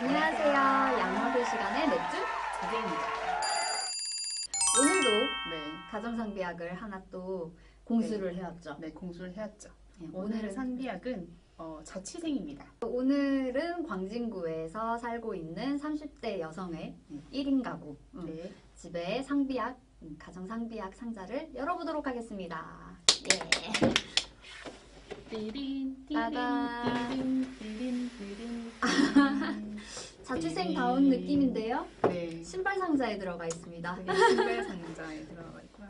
안녕하세요. 양모교 시간의 맥주 자재입니다. 오늘도 네. 가정상비약을 하나 또 공수를 해왔죠. 네, 공수를 해왔죠. 네, 오늘의 산비약은 어, 자취생입니다. 오늘은 광진구에서 살고 있는 30대 여성의 1인 가구 음, 네. 집에 상비약 음, 가정 상비약 상자를 열어보도록 하겠습니다. 예. 자취생다운 네. 느낌인데요. 네. 신발 상자에 들어가 있습니다. 신발 상자에 들어가 있고요.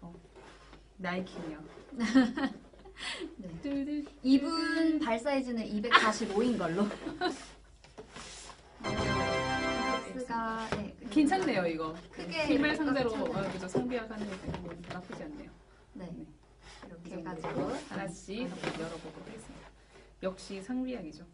어, 나이키요. 네. 이분 발 사이즈는 245인 걸로. 박스가 네, 괜찮네요, 이거. 신발 상자로 그죠 상비약 하는 거 나쁘지 않네요. 네. 네. 이렇게 정도로 하나씩 열어보도록 하겠습니다. 역시 상비약이죠.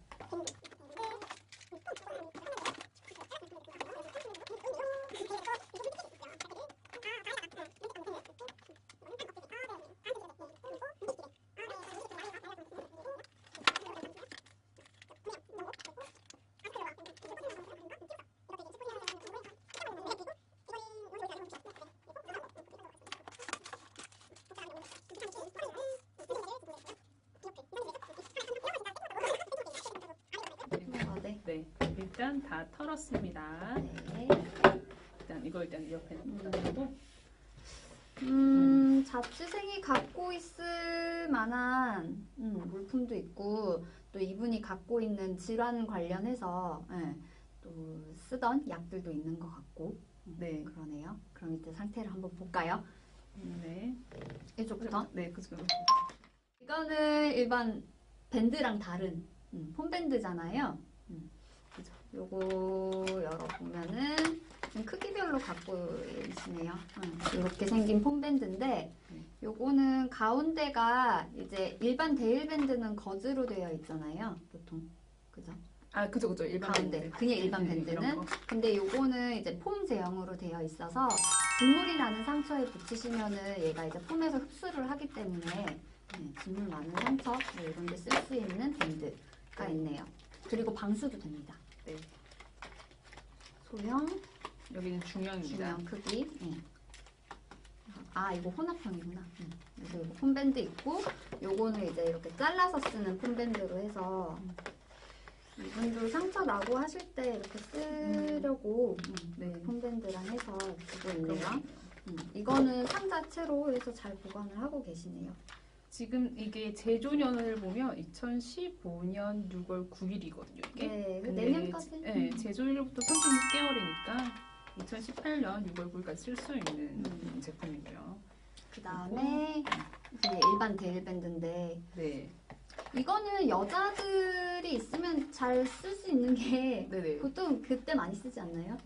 일단 다 털었습니다. 네. 일단 이거 일단 옆에 음. 놔두고 음, 자취생이 갖고 있을 만한 음, 물품도 있고 또 이분이 갖고 있는 질환 관련해서 예, 또 쓰던 약들도 있는 것 같고 음, 네, 그러네요. 그럼 이제 상태를 한번 볼까요? 네, 이쪽부터. 네, 그죠. 이거는 일반 밴드랑 다른 음, 폼밴드잖아요. 요거 열어보면은 좀 크기별로 갖고 계시네요. 음, 이렇게 생긴 폼밴드인데 요거는 가운데가 이제 일반 데일밴드는 거즈로 되어 있잖아요. 보통. 그죠? 아, 그죠, 그죠. 일반 가운데. 밴드. 그냥 일반 네, 밴드는 이런 거. 근데 요거는 이제 폼 제형으로 되어 있어서 진물이 나는 상처에 붙이시면은 얘가 이제 폼에서 흡수를 하기 때문에 네, 진물 많은 상처 뭐 이런 데 쓸 수 있는 밴드가 있네요. 그리고 방수도 됩니다. 네, 소형, 여기는 중형입니다. 중형 크기. 네. 아 이거 혼합형이구나. 음. 그래서 이거 폼밴드 있고 요거는 이제 이렇게 잘라서 쓰는 폼밴드로 해서 이분들 상처 나고 하실 때 이렇게 쓰려고 음, 네. 폼밴드랑 해서 그런 있네요. 거. 음, 이거는 상자채로 해서 잘 보관을 하고 계시네요. 지금 이게 제조년을 보면 2015년 6월 9일이거든요. 이게. 네. 제- 네, 제조일로부터 36개월이니까 2018년 6월 9일까지 쓸 수 있는 음. 제품이고요. 그 다음에 이제 일반 데일밴드인데 네, 이거는 여자들이 있으면 잘 쓸 수 있는 게 네네. 보통 그때 많이 쓰지 않나요?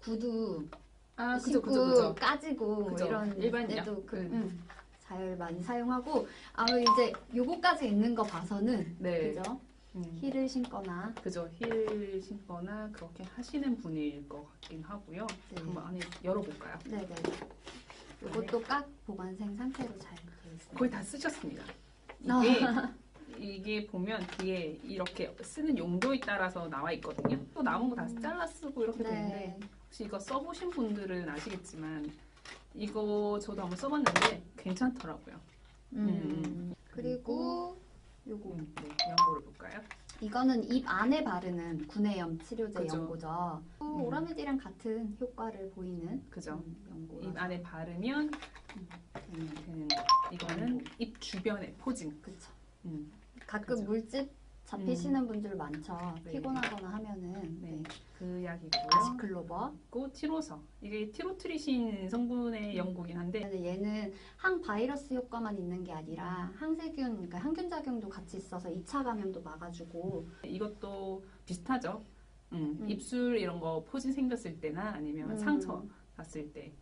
구두 아, 신고 그죠, 그죠. 까지고 뭐. 이런 일반 약, 그, 음. 응, 잘 많이 사용하고 아무 이제 요거까지 있는 거 봐서는 네. 그죠? 음. 힐을 신거나 그죠. 힐 신거나 그렇게 하시는 분일 것 같긴 하고요. 네. 한번 안에 열어볼까요? 네네 요것도 깍 보관생 상태로 잘 되어 있습니다. 거의 다 쓰셨습니다. 아. 이게 이게 보면 뒤에 이렇게 쓰는 용도에 따라서 나와 있거든요. 또 남은 거 다 잘라 쓰고 이렇게 되는데 네. 혹시 이거 써보신 분들은 아시겠지만 이거 저도 한번 써봤는데 괜찮더라고요. 음. 그리고 요거 음, 네, 연고를 볼까요? 이거는 입 안에 바르는 구내염 치료제 그죠. 연고죠. 또 음. 오라메디랑 같은 효과를 보이는 그죠. 음, 연고라서 입 안에 바르면 되는 되는 거. 이거는 입 주변에 포진. 그쵸. 음, 가끔 그죠. 물집 잡히시는 분들 많죠. 네. 피곤하거나 하면은 네. 네. 그 약이고요. 아시클로버. 그리고 티로서. 이게 티로트리신 성분의 연고긴 한데 얘는 항바이러스 효과만 있는 게 아니라 항세균, 그러니까 항균 작용도 같이 있어서 2차 감염도 막아주고 이것도 비슷하죠. 음, 음. 입술 이런 거 포진 생겼을 때나 아니면 음. 상처 났을 때.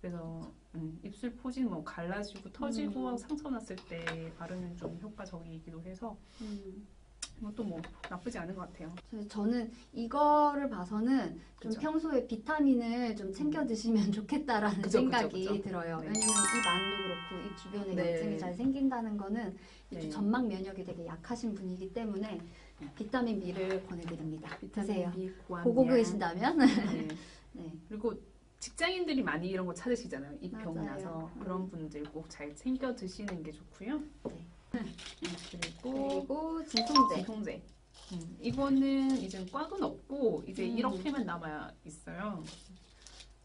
그래서 음, 입술 포진 뭐 갈라지고 터지고 음. 상처 났을 때 바르면 좀 효과적이기도 해서 음. 이것도 뭐 나쁘지 않은 것 같아요. 저는 이거를 봐서는 좀 그죠. 평소에 비타민을 좀 챙겨 드시면 좋겠다라는 그죠, 생각이 그죠. 들어요. 네. 왜냐면 입 안도 그렇고 입 주변에 네. 염증이 잘 생긴다는 거는 네. 전막 면역이 되게 약하신 분이기 때문에 비타민 B를 권해드립니다. B 고함량. 보고 계신다면. 네. 네. 그리고 직장인들이 많이 이런 거 찾으시잖아요. 입병 맞아요. 나서 음. 그런 분들 꼭 잘 챙겨 드시는 게 좋고요. 네. 그리고 그리고 진통제. 진통제. 음, 이거는 이제 꽉은 없고 이제 음. 이렇게만 남아 있어요.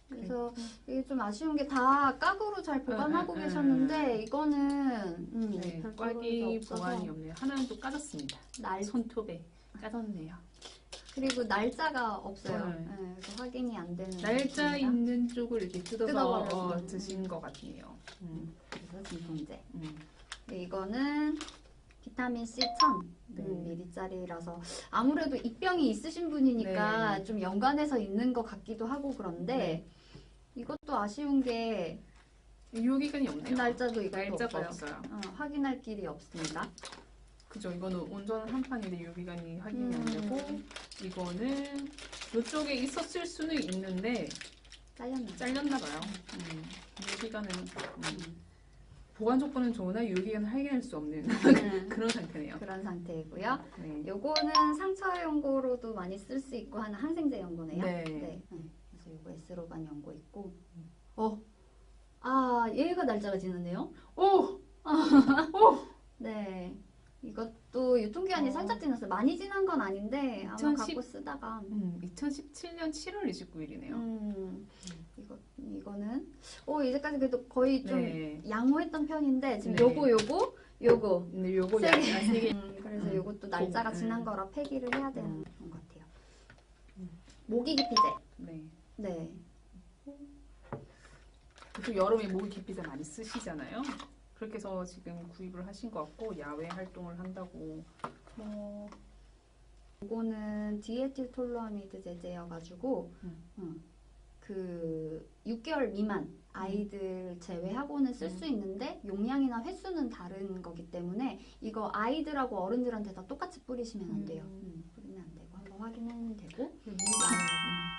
그래서 이게 좀 아쉬운 게 다 깍으로 잘 보관하고 음, 음, 계셨는데 이거는 음, 네, 별도로 꽉이 보관이 없네요. 하나는 또 까졌습니다. 날 손톱에 까졌네요. 그리고 날짜가 없어요. 네. 네, 그래서 확인이 안 되는 날짜 겁니다. 있는 쪽을 이렇게 뜯어서. 어, 드신 것 같네요. 음, 그래서 진통제. 음. 네, 이거는 비타민 C 1000 네. ml짜리라서 아무래도 입병이 있으신 분이니까 네. 좀 연관해서 있는 것 같기도 하고 그런데 네. 이것도 아쉬운 게 유효기간이 없네요. 날짜도 이것도 날짜가 없어요. 없어요. 어, 확인할 길이 없습니다. 그죠. 이거는 온전 한 판인데 유효기간이 확인이 안 되고 음. 이거는 이쪽에 있었을 수는 있는데 잘렸나? 잘렸나 봐요. 음, 유효기간은 음, 보관 조건은 좋으나 유효기간을 확인할 수 없는 음, 그런 상태네요. 그런 상태이고요. 네. 요거는 상처 연고로도 많이 쓸 수 있고 하는 항생제 연고네요. 네. 네. 음, 그래서 요거 S로반 연고 있고. 어. 아, 얘가 날짜가 지났네요. 오! 네. 이것도 유통기한이 어. 살짝 지났어요. 많이 지난 건 아닌데 아마 2010 갖고 쓰다가 음, 2017년 7월 29일이네요. 음, 이거는 어 이제까지 그래도 거의 좀 네. 양호했던 편인데 지금 네. 요거 요거 요거 근데 요거 세 개. 세 개. 음, 그래서 음. 요것도 날짜가 음. 지난 거라 폐기를 해야 되는 음. 그런 것 같아요. 음. 모기 기피제. 네. 네. 보통 여름에 모기 기피제 많이 쓰시잖아요. 그렇게 해서 지금 구입을 하신 것 같고 야외 활동을 한다고 뭐 이거는 디에틸 톨루아미드 제제여가지고 음. 음, 그 6개월 미만 아이들 제외하고는 쓸 수 있는데 용량이나 횟수는 다른 거기 때문에 이거 아이들하고 어른들한테 다 똑같이 뿌리시면 안 돼요. 음. 음, 뿌리면 안 되고 한번 확인하면 되고 모기,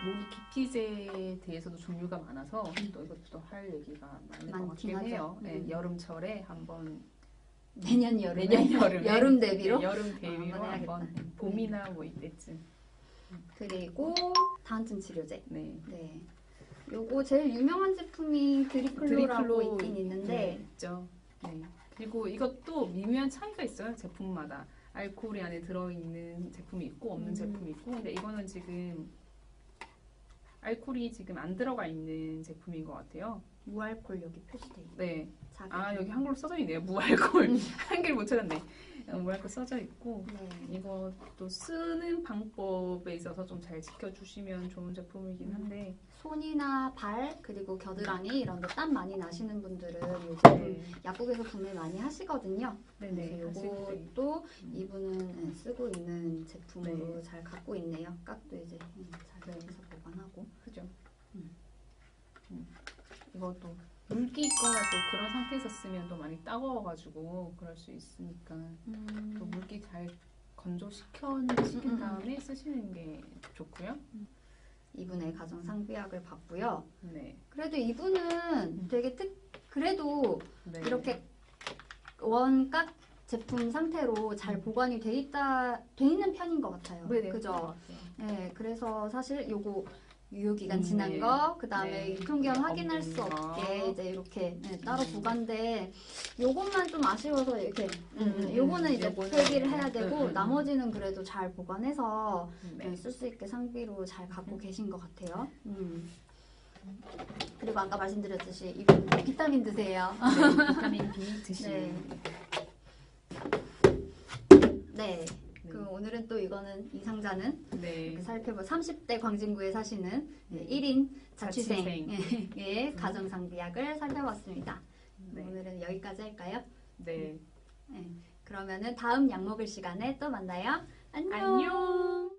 음, 기피제에 대해서도 종류가 많아서 또 이것도 할 얘기가 많을 것 많긴 같긴 하죠. 해요. 네, 음. 여름철에 한번 내년 여름에 내년 여름에 여름 대비로 네, 여름 대비로 한번 해야겠다. 한번 봄이나 뭐 이때쯤 그리고 다한증 치료제. 네. 네. 요거 제일 유명한 제품이 드리클로라고 드리클로 있긴 있는데 네, 있죠. 네. 그리고 이것도 미묘한 차이가 있어요 제품마다 알코올이 안에 들어있는 제품이 있고 없는 음. 제품이 있고 근데 이거는 지금 알코올이 지금 안 들어가 있는 제품인 것 같아요. 무알콜 여기 표시돼 있고 네. 아 여기 한글로 써져 있네요. 무알콜 음. 한글 못 찾았네. 어, 무알콜 써져 있고 네. 이것도 쓰는 방법에 있어서 좀 잘 지켜주시면 좋은 제품이긴 음. 한데 손이나 발 그리고 겨드랑이 이런 데 땀 많이 나시는 분들은 요즘 네. 약국에서 구매 많이 하시거든요. 네네 때. 요것도 음. 이분은 네, 쓰고 있는 제품으로 네. 잘 갖고 있네요. 깍도 이제 음, 잘 네. 해서 보관하고. 그죠. 음. 음. 이것도 물기 있거나 또 그런 상태에서 쓰면 또 많이 따가워가지고 그럴 수 있으니까 또 물기 잘 건조시켜 음, 시킨 음. 다음에 쓰시는 게 좋고요. 이분의 가정 상비약을 봤고요. 네. 그래도 이분은 음. 되게 특 그래도 네. 이렇게 원깍 제품 상태로 잘 음. 보관이 돼 있다 돼 있는 편인 것 같아요. 네네. 그죠? 네, 그래서 사실 요거 유효기간 음, 지난 네. 거, 그 다음에 네. 유통기한 네, 확인할 수. 없게 이제 이렇게 네, 따로 음. 보관돼. 요것만 좀 아쉬워서 이렇게, 음, 음, 음, 요거는 이제 폐기를 해야 되고, 음, 음. 나머지는 그래도 잘 보관해서 네. 쓸수 있게 상비로 잘 갖고 음. 계신 것 같아요. 음. 그리고 아까 말씀드렸듯이 이분 비타민 드세요. 네, 비타민 B 네. 드시는 네. 그 오늘은 또 이거는 이 상자는 네. 살펴볼 30대 광진구에 사시는 네. 1인 자취생. 자취생의 음. 가정상비약을 살펴봤습니다. 네. 오늘은 여기까지 할까요? 네. 그러면은 다음 약 먹을 시간에 또 만나요. 안녕. 안녕.